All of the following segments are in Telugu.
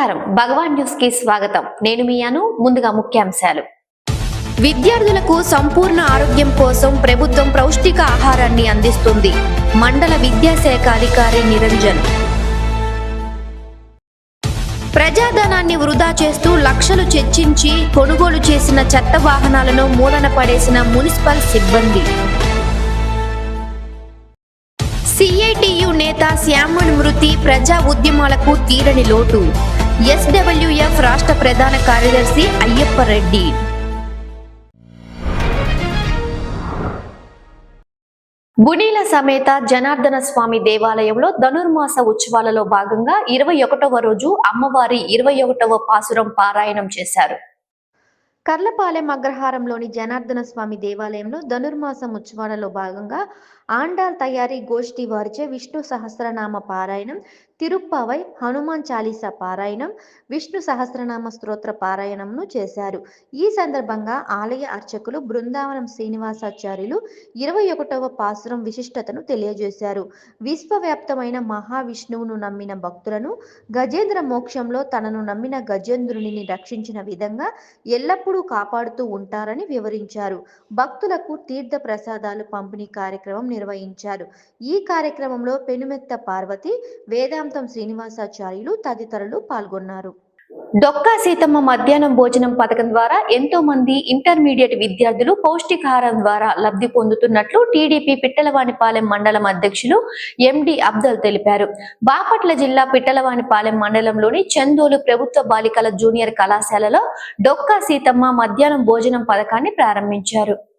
నమస్కారం. భగవాన్ న్యూస్కి స్వాగతం. నేను మీ ముందుగా ముఖ్యాంశాలు. విద్యార్థులకు సంపూర్ణ ఆరోగ్యం కోసం ప్రభుత్వం పౌష్టిక ఆహారాన్ని అందిస్తుంది. మండల విద్యాశాఖ అధికారి నిరంజన్. ప్రజాధనాన్ని వృధా చేస్తూ లక్షలు చర్చించి కొనుగోలు చేసిన చెత్త వాహనాలను మూలన పడేసిన మున్సిపల్ సిబ్బంది. సిఐటియు నేత శ్యామన్ మృతి ప్రజా ఉద్యమాలకు తీరని లోటు. ఎస్డబ్ల్యూఎఫ్ రాష్ట్ర ప్రధాన కార్యదర్శి అయ్యప్ప రెడ్డి. గునీల సమేత జనార్దన స్వామి దేవాలయంలో ధనుర్మాస ఉత్సవాలలో భాగంగా ఇరవై ఒకటవ రోజు అమ్మవారి ఇరవై ఒకటవ పాసురం పారాయణం చేశారు. కర్లపాలెం అగ్రహారంలోని జనార్దన స్వామి దేవాలయంలో ధనుర్మాసం ఉత్సవాలలో భాగంగా ఆండాల్ తయారీ గోష్ఠి వారిచే విష్ణు సహస్రనామ పారాయణం తిరుప్పావై హనుమాన్ చాలీసా పారాయణం విష్ణు సహస్రనామ స్తోత్ర పారాయణంను చేశారు. ఈ సందర్భంగా ఆలయ అర్చకులు బృందావనం శ్రీనివాసాచార్యులు ఇరవై ఒకటవ పాసురం విశిష్టతను తెలియజేశారు. విశ్వవ్యాప్తమైన మహావిష్ణువును నమ్మిన భక్తులను గజేంద్ర మోక్షంలో తనను నమ్మిన గజేంద్రుని రక్షించిన విధంగా ఎల్లప్పుడూ కాపాడుతూ ఉంటారని వివరించారు. భక్తులకు తీర్థ ప్రసాదాలు పంపిణీ కార్యక్రమం నిర్వహించారు. ఈ కార్యక్రమంలో పెనుమెత్త పార్వతి వేదాంత శ్రీనివాసాచార్యులు తదితరులు పాల్గొన్నారు. డొక్కా సీతమ్మ మధ్యాహ్నం భోజనం పథకం ద్వారా ఎంతో మంది ఇంటర్మీడియట్ విద్యార్థులు పౌష్టికాహారం ద్వారా లబ్ధి పొందుతున్నట్లు టీడీపీ పిట్టలవానిపాలెం మండలం అధ్యక్షులు ఎండి అబ్దల్ తెలిపారు. బాపట్ల జిల్లా పిట్టలవానిపాలెం మండలంలోని చందోలు ప్రభుత్వ బాలికల జూనియర్ కళాశాలలో డొక్కా సీతమ్మ మధ్యాహ్నం భోజనం పథకాన్ని ప్రారంభించారు.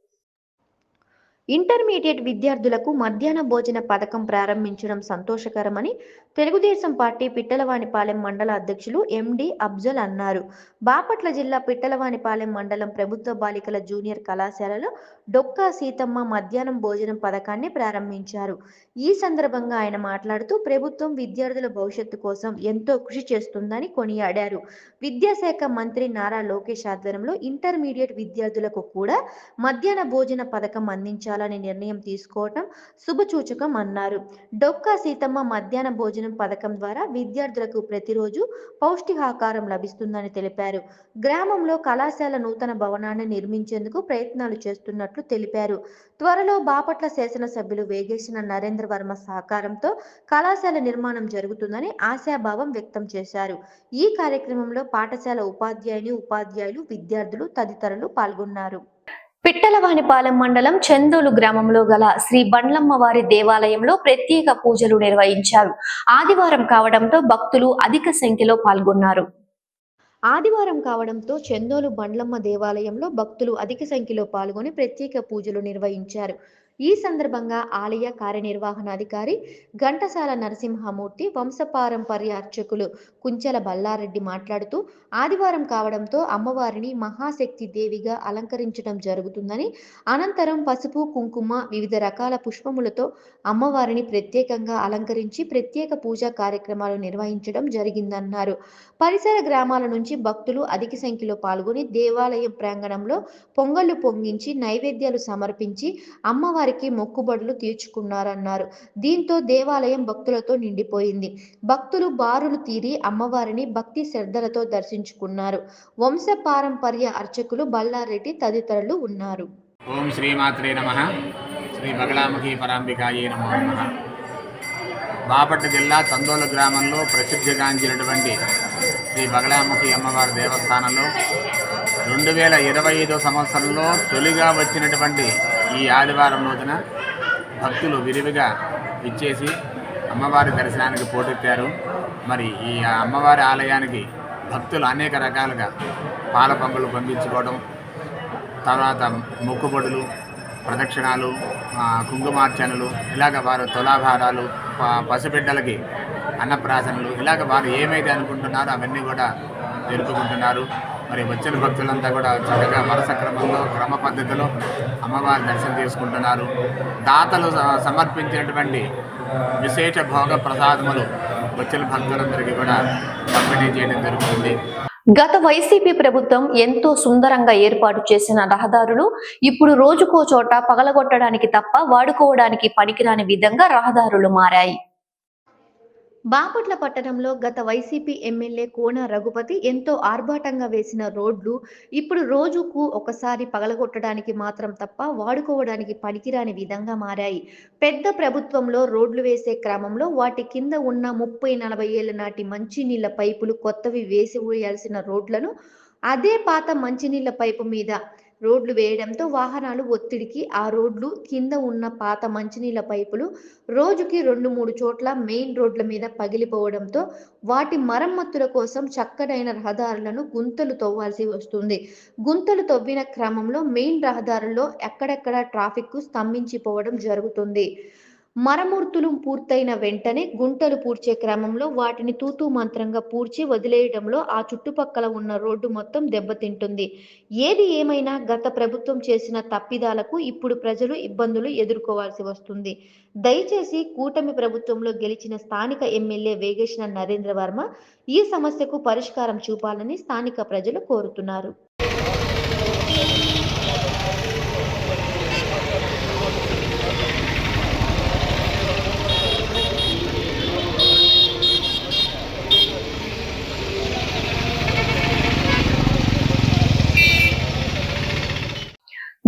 ఇంటర్మీడియట్ విద్యార్థులకు మధ్యాహ్న భోజన పథకం ప్రారంభించడం సంతోషకరమని తెలుగుదేశం పార్టీ పిట్టలవానిపాలెం మండల అధ్యక్షులు ఎండి అబ్జల్ అన్నారు. బాపట్ల జిల్లా పిట్టలవానిపాలెం మండలం ప్రభుత్వ బాలికల జూనియర్ కళాశాలలో డొక్కా సీతమ్మ మధ్యాహ్నం భోజనం పథకాన్ని ప్రారంభించారు. ఈ సందర్భంగా ఆయన మాట్లాడుతూ ప్రభుత్వం విద్యార్థుల భవిష్యత్తు కోసం ఎంతో కృషి చేస్తుందని కొనియాడారు. విద్యాశాఖ మంత్రి నారా లోకేష్ ఆధ్వర్యంలో ఇంటర్మీడియట్ విద్యార్థులకు కూడా మధ్యాహ్న భోజన పథకం అందించాలని నిర్ణయం తీసుకోవటం శుభసూచకం అన్నారు. డొక్కా సీతమ్మ మధ్యాహ్న భోజనం పథకం ద్వారా విద్యార్థులకు ప్రతిరోజు పౌష్టికాహారం లభిస్తుందని తెలిపారు. గ్రామంలో కళాశాల నూతన భవనాన్ని నిర్మించేందుకు ప్రయత్నాలు చేస్తున్నట్లు తెలిపారు. త్వరలో బాపట్ల శాసనసభ్యులు వేగేసిన నరేంద్ర వర్మ సహకారంతో కళాశాల నిర్మాణం జరుగుతుందని ఆశాభావం వ్యక్తం చేశారు. ఈ కార్యక్రమంలో పాఠశాల ఉపాధ్యాయుని ఉపాధ్యాయులు విద్యార్థులు తదితరులు పాల్గొన్నారు. పిట్టలవానిపాలెం మండలం చందోలు గ్రామంలో గల శ్రీ బండ్లమ్మ వారి దేవాలయంలో ప్రత్యేక పూజలు నిర్వహించారు. ఆదివారం కావడంతో భక్తులు అధిక సంఖ్యలో పాల్గొన్నారు. ఆదివారం కావడంతో చందోలు బండ్లమ్మ దేవాలయంలో భక్తులు అధిక సంఖ్యలో పాల్గొని ప్రత్యేక పూజలు నిర్వహించారు. ఈ సందర్భంగా ఆలయ కార్యనిర్వహణాధికారి ఘంటసాల నరసింహమూర్తి వంశపారంపర్య అర్చకులు కుంచెల బల్లారెడ్డి మాట్లాడుతూ ఆదివారం కావడంతో అమ్మవారిని మహాశక్తి దేవిగా అలంకరించడం జరుగుతుందని అనంతరం పసుపు కుంకుమ వివిధ రకాల పుష్పములతో అమ్మవారిని ప్రత్యేకంగా అలంకరించి ప్రత్యేక పూజా కార్యక్రమాలు నిర్వహించడం జరిగిందన్నారు. పరిసర గ్రామాల నుంచి భక్తులు అధిక సంఖ్యలో పాల్గొని దేవాలయం ప్రాంగణంలో పొంగళ్ళు పొంగించి నైవేద్యాలు సమర్పించి అమ్మవారి అమ్మవారికి మొక్కుబడులు తీర్చుకున్నారన్నారు. దీంతో దేవాలయం భక్తులతో నిండిపోయింది. భక్తులు బారులు తీరి అమ్మవారిని భక్తి శ్రద్ధలతో దర్శించుకున్నారు. వంశ పారంపర్య అర్చకులు బల్లారెడ్డి తదితరులు ఉన్నారు. ఓం శ్రీమాత్రే నమ. శ్రీ బగళాముఖి పరాంబికాయే నమో నమ. బాపట్ల జిల్లా చందోల గ్రామంలో ప్రసిద్ధిగాంచినటువంటి శ్రీ బగలాముఖి అమ్మవారి దేవస్థానంలో రెండు వేల ఇరవై ఐదో సంవత్సరంలో తొలిగా వచ్చినటువంటి ఈ ఆదివారం రోజున భక్తులు విరివిగా ఇచ్చేసి అమ్మవారి దర్శనానికి పోటెత్తారు. మరి ఈ అమ్మవారి ఆలయానికి భక్తులు అనేక రకాలుగా పాల పంపులు పంపించుకోవడం తర్వాత మొక్కుబడులు ప్రదక్షిణాలు కుంకుమార్చనలు ఇలాగ వారు తులాభారాలు ప- పసిబిడ్డలకి అన్నప్రాసనలు ఇలాగ వారు ఏమైతే అనుకుంటున్నారో అవన్నీ కూడా తెలుపుకుంటున్నారు. మరి వచ్చిన భక్తులంతా కూడా చక్కగా వరుస క్రమంలో క్రమ పద్ధతిలో అమ్మవారి దర్శనం చేసుకుంటున్నారు దాతలు సమర్పించినటువంటి విశేష భోగ ప్రసాదములు వచ్చిన భక్తులందరికీ కూడా పంపిణీ చేయడం జరుగుతుంది. గత వైసీపీ ప్రభుత్వం ఎంతో సుందరంగా ఏర్పాటు చేసిన రహదారులు ఇప్పుడు రోజుకో చోట పగలగొట్టడానికి తప్ప వాడుకోవడానికి పనికిరాని విధంగా రహదారులు మారాయి. బాపట్ల పట్టణంలో గత వైసీపీ ఎమ్మెల్యే కోన రఘుపతి ఎంతో ఆర్భాటంగా వేసిన రోడ్లు ఇప్పుడు రోజుకు ఒకసారి పగలగొట్టడానికి మాత్రం తప్ప వాడుకోవడానికి పనికిరాని విధంగా మారాయి. పెద్ద ప్రభుత్వంలో రోడ్లు వేసే క్రమంలో వాటి కింద ఉన్న ముప్పై నలభై ఏళ్ళ నాటి మంచినీళ్ళ పైపులు కొత్తవి వేసి వేయాల్సిన రోడ్లను అదే పాత మంచినీళ్ళ పైపు మీద రోడ్లు వేయడంతో వాహనాలు ఒత్తిడికి ఆ రోడ్లు కింద ఉన్న పాత మంచినీళ్ళ పైపులు రోజుకి రెండు మూడు చోట్ల మెయిన్ రోడ్ల మీద పగిలిపోవడంతో వాటి మరమ్మతుల కోసం చక్కడైన రహదారులను గుంతలు తవ్వాల్సి వస్తుంది. గుంతలు తవ్విన క్రమంలో మెయిన్ రహదారుల్లో ఎక్కడెక్కడ ట్రాఫిక్ స్తంభించిపోవడం జరుగుతుంది. మరమూర్తులు పూర్తయిన వెంటనే గుంటలు పూడ్చే క్రమంలో వాటిని తూతూ మంత్రంగా పూడ్చి వదిలేయడంలో ఆ చుట్టుపక్కల ఉన్న రోడ్డు మొత్తం దెబ్బతింటుంది. ఏది ఏమైనా గత ప్రభుత్వం చేసిన తప్పిదాలకు ఇప్పుడు ప్రజలు ఇబ్బందులు ఎదుర్కోవాల్సి వస్తుంది. దయచేసి కూటమి ప్రభుత్వంలో గెలిచిన స్థానిక ఎమ్మెల్యే వేగేశ్న నరేంద్ర వర్మ ఈ సమస్యకు పరిష్కారం చూపాలని స్థానిక ప్రజలు కోరుతున్నారు.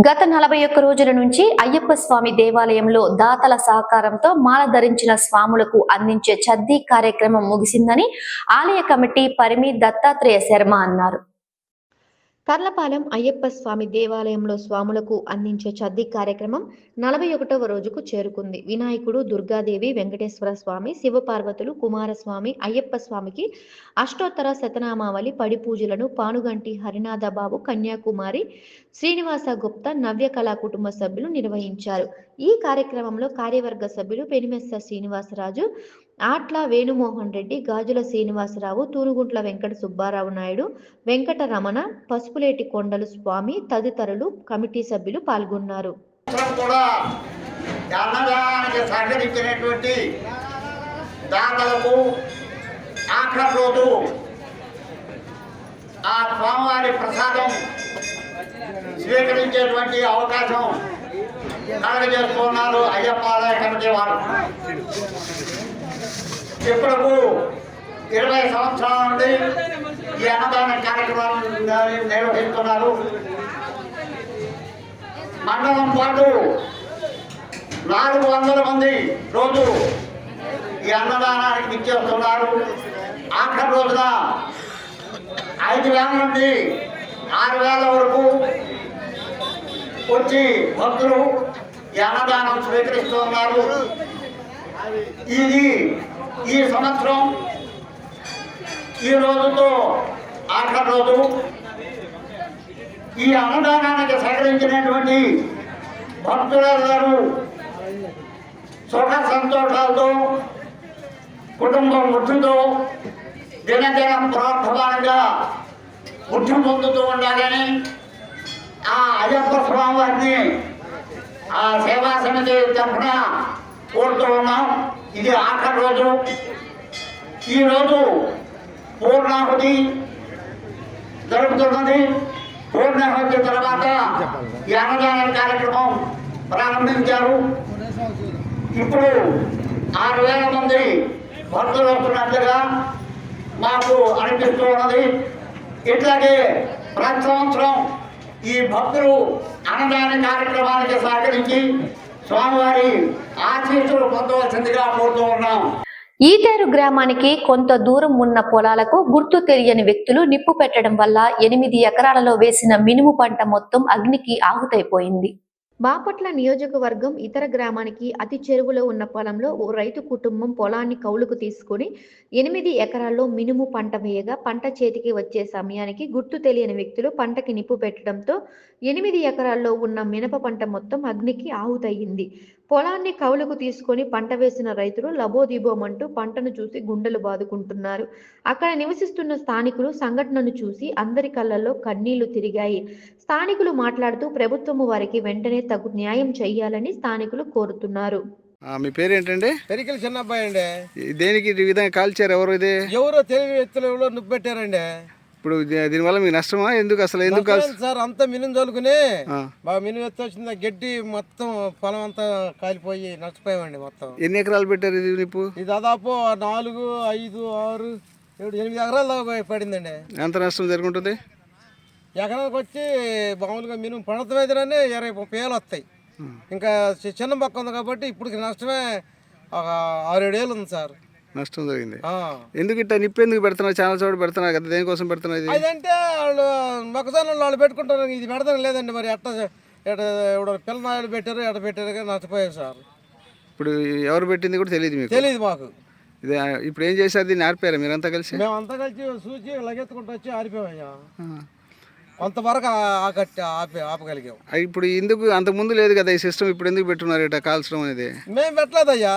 గత నలభై ఒక్క రోజుల నుంచి అయ్యప్ప స్వామి దేవాలయంలో దాతల సహకారంతో మాల ధరించిన స్వాములకు అందించే చద్దీ కార్యక్రమం ముగిసిందని ఆలయ కమిటీ పరిమి దత్తాత్రేయ శర్మ అన్నారు. కర్లపాలెం అయ్యప్ప స్వామి దేవాలయంలో స్వాములకు అందించే చద్ది కార్యక్రమం నలభై ఒకటవ రోజుకు చేరుకుంది. వినాయకుడు దుర్గాదేవి వెంకటేశ్వర స్వామి శివపార్వతులు కుమారస్వామి అయ్యప్ప స్వామికి అష్టోత్తర శతనామావళి పడి పూజలను పానుగంటి హరినాథ బాబు కన్యాకుమారి శ్రీనివాస గుప్తా నవ్య కళా కుటుంబ సభ్యులు నిర్వహించారు. ఈ కార్యక్రమంలో కార్యవర్గ సభ్యులు పెనిమెస్స శ్రీనివాసరాజు ఆట్ల వేణుమోహన్ రెడ్డి గాజుల శ్రీనివాసరావు తూనుగుంట్ల వెంకట సుబ్బారావు నాయుడు వెంకట రమణ పసుపులేటి కొండలు స్వామి తదితరులు కమిటీ సభ్యులు పాల్గొన్నారు. ఆ స్వామివారి ప్రసాదం స్వీకరించేటువంటి అవకాశం కలగజేసుకున్నారు అయ్యప్ప ఆలయ కమిటీ వారు ఇప్పటికు ఇరవై సంవత్సరాల నుండి ఈ అన్నదాన కార్యక్రమాన్ని నిర్వహిస్తున్నారు మండలం పాటు నాలుగు వందల మంది రోజు ఈ అన్నదానానికి ఇచ్చేస్తున్నారు ఆఖరి రోజున ఐదు వేల నుండి ఆరు వేల వరకు వచ్చి భక్తులు ఈ అన్నదానం స్వీకరిస్తున్నారు ఇది ఈ సంవత్సరం ఈ రోజుతో ఆఖరి రోజు ఈ అన్నదానానికి సహకరించినటువంటి భక్తులందరూ సుఖ సంతోషాలతో కుటుంబం వృద్ధితో దినదినం ప్రార్థమానంగా వృద్ధి పొందుతూ ఉండాలని ఆ అయ్యప్ప స్వామి వారిని ఆ సేవా సమితి తరఫున కోరుతూ ఉన్నాం. ఇది ఆఖరి రోజు. ఈరోజు పూర్ణాహుతి జరుగుతున్నది పూర్ణాహుతి తర్వాత ఈ అన్నదాన కార్యక్రమం ప్రారంభించారు. ఇప్పుడు ఆరు వేల మంది భక్తులు వస్తున్నట్లుగా మాకు అనిపిస్తూ ఉన్నది. ఇట్లాగే ప్రతి సంవత్సరం ఈ భక్తులు అన్నదాన కార్యక్రమానికి సహకరించి స్వామివారి ఆశీస్సులు పొందవలసిందిగా కోరుతూ ఉన్నాం. ఈతేరు గ్రామానికి కొంత దూరం ఉన్న పొలాలకు గుర్తు తెలియని వ్యక్తులు నిప్పు పెట్టడం వల్ల ఎనిమిది ఎకరాలలో వేసిన మినుము పంట మొత్తం అగ్నికి ఆహుతైపోయింది. బాపట్ల నియోజకవర్గం ఇతర గ్రామానికి అతి చెరువులో ఉన్న పొలంలో ఓ రైతు కుటుంబం పొలాన్ని కౌలుకు తీసుకొని ఎనిమిది ఎకరాల్లో మినుము పంట వేయగా పంట చేతికి వచ్చే సమయానికి గుర్తు తెలియని వ్యక్తులు పంటకి నిప్పు పెట్టడంతో ఎనిమిది ఎకరాల్లో ఉన్న మినప పంట మొత్తం అగ్నికి ఆహుతయ్యింది. పొలాన్ని కౌలుకు తీసుకొని పంట వేసిన రైతులు లబోదిబోమంటూ పంటను చూసి గుండెలు బాదుకుంటున్నారు. అక్కడ నివసిస్తున్న స్థానికులు సంఘటనను చూసి అందరి కళ్ళల్లో కన్నీళ్ళు తిరిగాయి. స్థానికులు మాట్లాడుతూ ప్రభుత్వము వారికి వెంటనే తగు న్యాయం చేయాలని స్థానికులు కోరుతున్నారు. ఆ, మీ పేరు ఏంటండి పెరికల చిన్నబ్బాయి అండి. దేనికి ఈ విధంగా కాల్చారు ఎవరు ఇది? ఎవరో తెలియని వ్యక్తులు ఎవరో నువ్వు పెట్టారండి ఇప్పుడు దీనివల్ల మీకు నష్టమా? ఎందుకు అసలు ఎందుకు సార్? అంతా మినుము చల్లుకుని ఆ. బాగా మినుము ఎత్తి వచ్చింది గడ్డి మొత్తం పొలం అంతా కాలిపోయి నష్టపోయామండి మొత్తం. ఎన్ని ఎకరాలు పెట్టారు ఇది నిప్పు? ఇది దాదాపు నాలుగు ఐదు ఆరు ఏడు ఎనిమిది ఎకరాల దాకా పడిందండి. ఎంత నష్టం జరుగుంటుంది? ఎకరానికి వచ్చి మామూలుగా మినుము పడత మీదనే ఇరవై ముప్పై వేలు వస్తాయి. ఇంకా చిన్న మొక్క ఉంది కాబట్టి ఇప్పుడు నష్టమే ఒక ఆరేడు వేలు ఉంది సార్. నష్టం జరిగింది. ఎందుకు ఇట్లా నిప్పు ఎందుకు పెడుతున్నారు? చాలా చోట పెడుతున్నారు కదా దేనికోసం పెడుతున్నారు ఇది? అదంటే వాళ్ళు మొక్కజొన్న వాళ్ళు పెట్టుకుంటారు ఇది పెడతాం లేదండి మరి ఎట్ట ఇప్పుడు పిల్లనాయలు పెట్టారు ఎట్ట పెట్టారు కానీ నష్టపోయారు సార్. ఇప్పుడు ఎవరు పెట్టింది కూడా తెలియదు మీకు? తెలియదు మాకు. ఇది ఇప్పుడు ఏం చేశారు దీన్ని ఆర్పారా మీరంతా కలిసి? మేము అంతా కలిసి చూసి లగెత్తుకుంటూ వచ్చి ఆరిపోయామయ్యా ఆ. కొంతవరకు ఆకట్టి ఆపి ఆపగలిగాం. ఇప్పుడు ఎందుకు అంత ముందు లేదు కదా ఈ సిస్టమ్ ఇప్పుడు ఎందుకు పెట్టున్నారు ఇట్లా కాల్చడం అనేది? మేము పెట్టలేదయ్యా.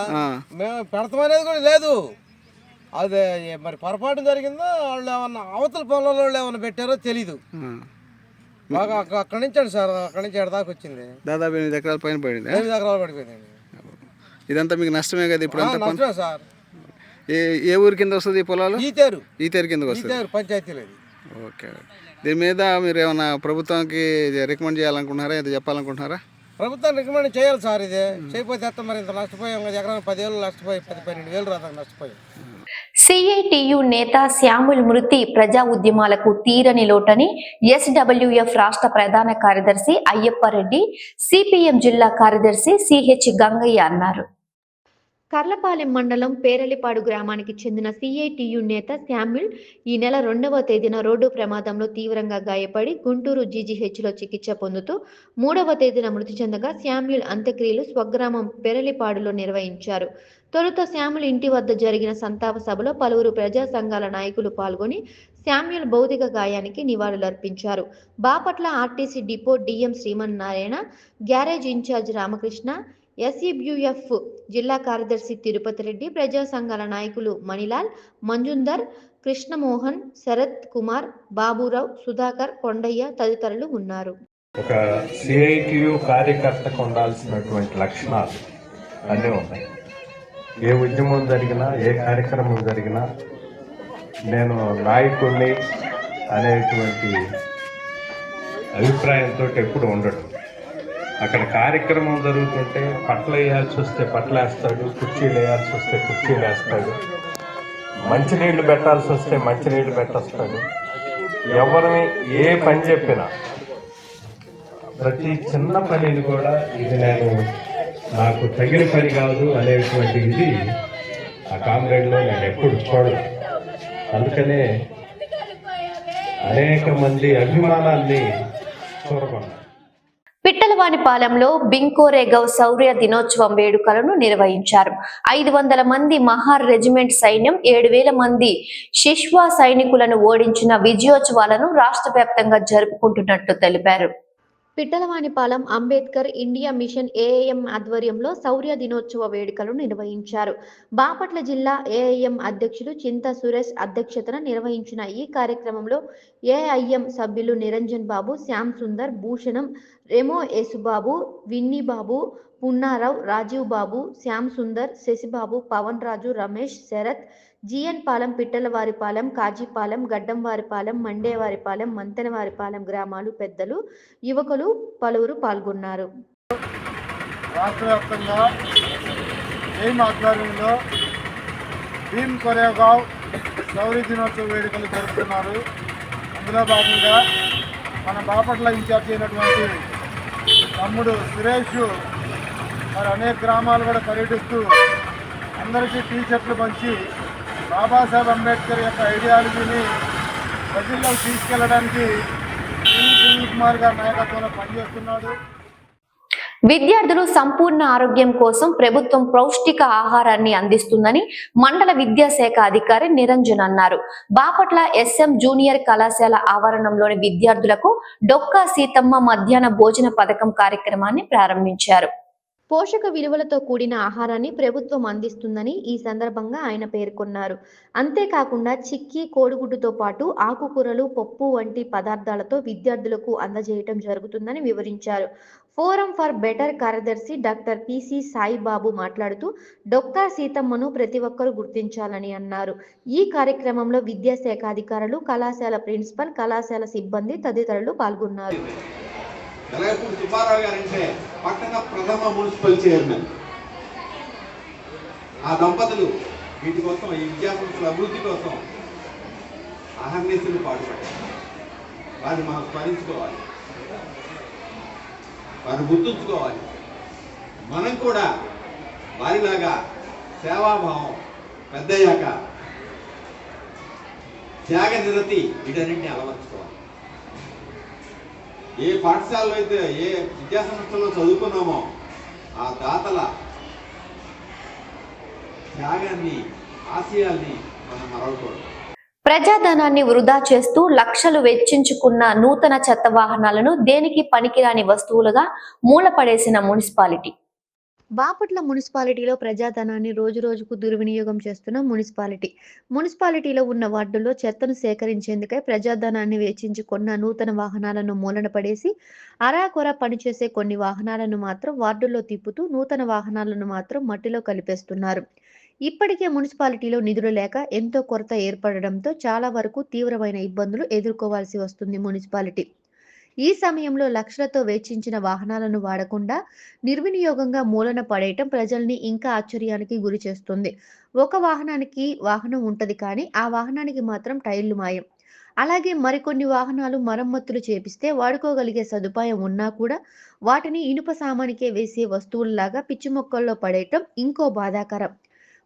మేము పెడతామనేది కూడా లేదు. అదే మరి పొరపాటు జరిగిందో వాళ్ళు ఏమన్నా అవతల పొలంలో వాళ్ళు ఏమన్నా పెట్టారో తెలీదు. అక్క- అక్కడి నుంచి సార్ అక్కడి నుంచి దాకా వచ్చింది. దాదాపు ఎనిమిది ఎకరాల పైన పడింది? ఎనిమిది ఎకరాలు పడిపోయిందండి. ఇదంతా మీకు నష్టమే కదా ఇప్పుడు నష్టమే సార్. ఏ ఏ ఊరి కింద వస్తుంది ఈ పొలాలు? ఈతేరు. ఈ తేరు కిందకి వస్తుంది. ఈతేరు పంచాయతీలో ఇది ఓకే. దీని మీద మీరు ఏమైనా ప్రభుత్వానికి రికమెండ్ చేయాలనుకుంటున్నారా? ఏదో చెప్పాలనుకుంటున్నారా? ప్రభుత్వం రికమెండ్ చేయాలి సార్ ఇది. చేయకపోతే ఎట్ట మరి ఇంత నష్టపోయాం కదా. ఎకరానికి పదివేలు నష్టపోయి పది పన్నెండు వేలు రాదా నష్టపోయాం. సిఐటియు నేత శ్యాముల్ మృతి ప్రజా ఉద్యమాలకు తీరని లోటని ఎస్డబ్ల్యూఎఫ్ రాష్ట్ర ప్రధాన కార్యదర్శి అయ్యప్పరెడ్డి సిపిఎం జిల్లా కార్యదర్శి సిహెచ్ గంగయ్య అన్నారు. కర్లపాలెం మండలం పేరలిపాడు గ్రామానికి చెందిన సిఐటియు నేత శామ్యుల్ ఈ నెల రెండవ తేదీన రోడ్డు ప్రమాదంలో తీవ్రంగా గాయపడి గుంటూరు జీజీహెచ్లో చికిత్స పొందుతూ మూడవ తేదీన మృతి చెందగా శామ్యుల్ అంత్యక్రియలు స్వగ్రామం పెరలిపాడులో నిర్వహించారు. తొలుత శామ్యుల్ ఇంటి వద్ద జరిగిన సంతాప సభలో పలువురు ప్రజా సంఘాల నాయకులు పాల్గొని శామ్యుల్ భౌతిక గాయానికి నివాళులర్పించారు. Bapatla RTC depot DM Srimannarayana garage in charge Ramakrishna ఎస్ఈబ్యూఎఫ్ జిల్లా కార్యదర్శి తిరుపతి రెడ్డి ప్రజా సంఘాల నాయకులు మణిలాల్ మంజుందర్ కృష్ణమోహన్ శరత్ కుమార్ బాబురావు సుధాకర్ కొండయ్య తదితరులు ఉన్నారు. ఒక సిఐటియు కార్యకర్తకు ఉండాల్సినటువంటి లక్షణాలు అన్నీ ఉన్నాయి. ఏ ఉద్యమం జరిగినా ఏ కార్యక్రమం జరిగినా నేను నాయకుడిని అనేటువంటి అభిప్రాయంతో ఎప్పుడు ఉండడు. అక్కడ కార్యక్రమం జరుగుతుంటే పట్ల వేయాల్సి వస్తే పట్ల వేస్తాడు కుర్చీలు వేయాల్సి వస్తే కుర్చీలు వేస్తాడు. మంచినీళ్ళు పెట్టాల్సి వస్తే మంచినీళ్ళు పెట్టేస్తాడు. ఎవరిని ఏ పని చెప్పినా ప్రతి చిన్న పనిని కూడా ఇది నేను నాకు తగిన పని కాదు అనేటువంటి ఇది ఆ కామ్రేడ్లో నేను ఎప్పుడు చూడను అందుకనే అనేక మంది అభిమానాన్ని చూడకుండా పిట్టలవానిపాలెంలో బింకోరేగవ్ శౌర్య దినోత్సవం వేడుకలను నిర్వహించారు. ఐదు వందల మంది మహార్ రెజిమెంట్ సైన్యం ఏడు వేల మంది శిష్వా సైనికులను ఓడించిన విజయోత్సవాలను రాష్ట్ర వ్యాప్తంగా జరుపుకుంటున్నట్టు తెలిపారు. Pittalavanipalem Ambedkar India mission AIM ఆధ్వర్యంలో శౌర్య దినోత్సవ వేడుకలు నిర్వహించారు. బాపట్ల జిల్లా ఏఐఎం అధ్యక్షులు చింత సురేష్ అధ్యక్షతన నిర్వహించిన ఈ కార్యక్రమంలో ఏఐఎం సభ్యులు నిరంజన్ బాబు శ్యామ్ సుందర్ భూషణం రెమో యేసుబాబు విన్నీ బాబు పున్నారావు రాజీవ్ బాబు శ్యామ్ సుందర్ శశిబాబు పవన్ రాజు రమేష్ శరత్ జిఎన్ పాలెం పిట్టలవారిపాలెం కాజీపాలెం గడ్డంవారిపాలెం మండేవారిపాలెం మంతెనవారిపాలెం గ్రామాలు పెద్దలు యువకులు పలువురు పాల్గొన్నారు. రాష్ట్ర వ్యాప్తంగా ఎయిమ్ ఆధ్వర్యంలో భీమ్ కొరేగావ్ శౌర్య దినోత్సవ వేడుకలు జరుపుతున్నారు. అందులో భాగంగా మన బాపట్ల ఇన్ఛార్జ్ అయినటువంటి తమ్ముడు సురేష్ మరి అనేక గ్రామాలు కూడా పర్యటిస్తూ అందరికీ టీ షర్ట్లు పంచి బాబాసాహెబ్ అంబేద్కర్ యొక్క ఐడియాలజీని ప్రజల్లోకి తీసుకెళ్ళడానికి సునీల్ కుమార్ గారి నాయకత్వంలో పనిచేస్తున్నాడు. విద్యార్థులు సంపూర్ణ ఆరోగ్యం కోసం ప్రభుత్వం పౌష్టిక ఆహారాన్ని అందిస్తుందని మండల విద్యాశాఖ అధికారి నిరంజన్ అన్నారు. బాపట్ల ఎస్ఎం జూనియర్ కళాశాల ఆవరణంలోని విద్యార్థులకు డొక్కా సీతమ్మ మధ్యాహ్న భోజన పథకం కార్యక్రమాన్ని ప్రారంభించారు. పోషక విలువలతో కూడిన ఆహారాన్ని ప్రభుత్వం అందిస్తుందని ఈ సందర్భంగా ఆయన పేర్కొన్నారు. అంతేకాకుండా చిక్కీ కోడిగుడ్డుతో పాటు ఆకుకూరలు పప్పు వంటి పదార్థాలతో విద్యార్థులకు అందజేయటం జరుగుతుందని వివరించారు. ఫోరం ఫర్ బెటర్ కార్యదర్శి డాక్టర్ పిసి సాయిబాబు మాట్లాడుతూ డొక్కా సీతమ్మను ప్రతి ఒక్కరూ గుర్తించాలని అన్నారు. ఈ కార్యక్రమంలో విద్యాశాఖ అధికారులు కళాశాల ప్రిన్సిపల్ కళాశాల సిబ్బంది తదితరులు పాల్గొన్నారు. వెలగపూడి సుబ్బారావు గారంటే పట్టణ ప్రథమ మున్సిపల్ చైర్మన్. ఆ దంపతులు వీటి కోసం ఈ విద్యాసంస్థల అభివృద్ధి కోసం అహర్నిశలు పాటుపడ్డారు వారిని మనం స్మరించుకోవాలి. వారిని గుర్తుంచుకోవాలి. మనం కూడా వారిలాగా సేవాభావం పెద్దయ్యాక త్యాగ నిరతి వీటన్నింటినీ అలవర్చుకోవాలి. ఏ పాఠశాలలో అయితే ఏ విద్యాసంస్థలో చదువుకున్నామో ఆ దాతల త్యాగాన్ని ఆశయాల్ని మనం మరవకూడదు. ప్రజాధనాన్ని వృధా చేస్తూ లక్షలు వెచ్చించుకున్న నూతన చెత్త వాహనాలను దేనికి పనికిరాని వస్తువులుగా మూలపడేసిన మున్సిపాలిటీ. బాపట్ల మున్సిపాలిటీలో ప్రజాధనాన్ని రోజు రోజుకు దుర్వినియోగం చేస్తున్న మున్సిపాలిటీ. మున్సిపాలిటీలో ఉన్న వార్డుల్లో చెత్తను సేకరించేందుకై ప్రజాధనాన్ని వెచ్చించుకున్న నూతన వాహనాలను మూలన పడేసి అరాకొర పనిచేసే కొన్ని వాహనాలను మాత్రం వార్డుల్లో తిప్పుతూ నూతన వాహనాలను మాత్రం మట్టిలో కలిపేస్తున్నారు. ఇప్పటికే మున్సిపాలిటీలో నిధులు లేక ఎంతో కొరత ఏర్పడడంతో చాలా వరకు తీవ్రమైన ఇబ్బందులు ఎదుర్కోవాల్సి వస్తుంది మున్సిపాలిటీ. ఈ సమయంలో లక్షలతో వెచ్చించిన వాహనాలను వాడకుండా నిర్వినియోగంగా మూలన పడేయటం ప్రజల్ని ఇంకా ఆశ్చర్యానికి గురి చేస్తుంది. ఒక వాహనానికి వాహనం ఉంటది కానీ ఆ వాహనానికి మాత్రం టైర్లు మాయం. అలాగే మరికొన్ని వాహనాలు మరమ్మతులు చేపిస్తే వాడుకోగలిగే సదుపాయం ఉన్నా కూడా వాటిని ఇనుప సామానికే వేసే వస్తువుల్లాగా పిచ్చి మొక్కల్లో పడేయటం ఇంకో బాధాకరం.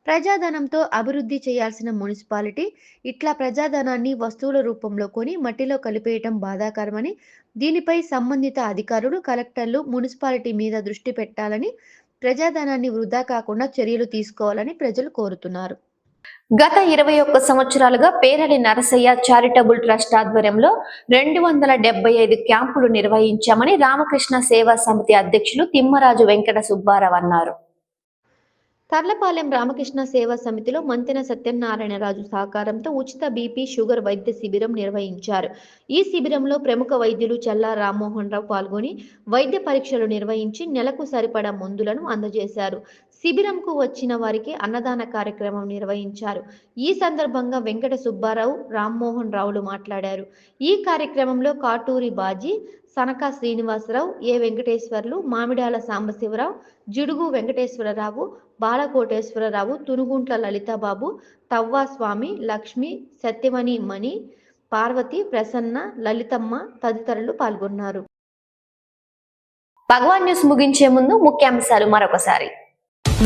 ప్రజాధనంతో అభివృద్ధి చేయాల్సిన మున్సిపాలిటీ ఇట్లా ప్రజాధనాన్ని వస్తువుల రూపంలో కొని మట్టిలో కలిపేయటం బాధాకరమని దీనిపై సంబంధిత అధికారులు కలెక్టర్లు మున్సిపాలిటీ మీద దృష్టి పెట్టాలని ప్రజాధనాన్ని వృధా కాకుండా చర్యలు తీసుకోవాలని ప్రజలు కోరుతున్నారు. గత ఇరవై ఒక్క సంవత్సరాలుగా పేరడి నరసయ్య చారిటబుల్ ట్రస్ట్ ఆధ్వర్యంలో రెండు వందల డెబ్బై ఐదు క్యాంపులు నిర్వహించామని రామకృష్ణ సేవా సమితి అధ్యక్షులు తిమ్మరాజు వెంకట సుబ్బారావు అన్నారు. తర్లపాలెం రామకృష్ణ సేవా సమితిలో మంతెన సత్యనారాయణరాజు సహకారంతో ఉచిత బీపీ షుగర్ వైద్య శిబిరం నిర్వహించారు. ఈ శిబిరంలో ప్రముఖ వైద్యులు చల్లా రామ్మోహన్ రావు పాల్గొని వైద్య పరీక్షలు నిర్వహించి నెలకు సరిపడా మందులను అందజేశారు. శిబిరంకు వచ్చిన వారికి అన్నదాన కార్యక్రమం నిర్వహించారు. ఈ సందర్భంగా వెంకట సుబ్బారావు రామ్మోహన్ రావులు మాట్లాడారు. ఈ కార్యక్రమంలో కాటూరి బాజీ సనకా శ్రీనివాసరావు ఏ వెంకటేశ్వర్లు మామిడాల సాంబశివరావు జిడుగు వెంకటేశ్వరరావు బాలకోటేశ్వరరావు తునుగుంట్ల లలితాబాబు తవ్వా స్వామి లక్ష్మి సత్యమణి మణి పార్వతి ప్రసన్న లలితమ్మ తదితరులు పాల్గొన్నారు. భగవాన్ న్యూస్ ముగించే ముందు ముఖ్యాంశాలు మరొకసారి.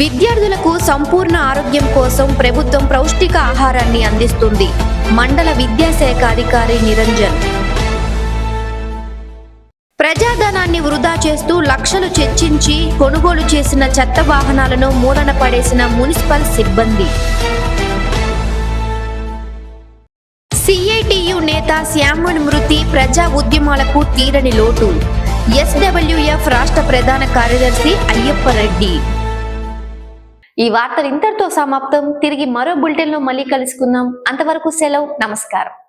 విద్యార్థులకు సంపూర్ణ ఆరోగ్యం కోసం ప్రభుత్వం పౌష్టిక ఆహారాన్ని అందిస్తుంది. మండల విద్యాశాఖ అధికారి నిరంజన్. ప్రజాధనాన్ని వృధా చేస్తూ లక్షలు చర్చించి కొనుగోలు చేసిన చెత్త వాహనాలను మూలన పడేసిన మున్సిపల్ సిబ్బంది. సిఐటియు నేత శ్యామన్ మృతి ప్రజా ఉద్యమాలకు తీరని లోటు. ఎస్డబ్ల్యూఎఫ్ రాష్ట్ర ప్రధాన కార్యదర్శి అయ్యప్ప రెడ్డి. ఈ వార్తలు ఇంతటితో సమాప్తం. తిరిగి మరో బులెటిన్లో మళ్ళీ కలుసుకుందాం. అంతవరకు సెలవు. నమస్కారం.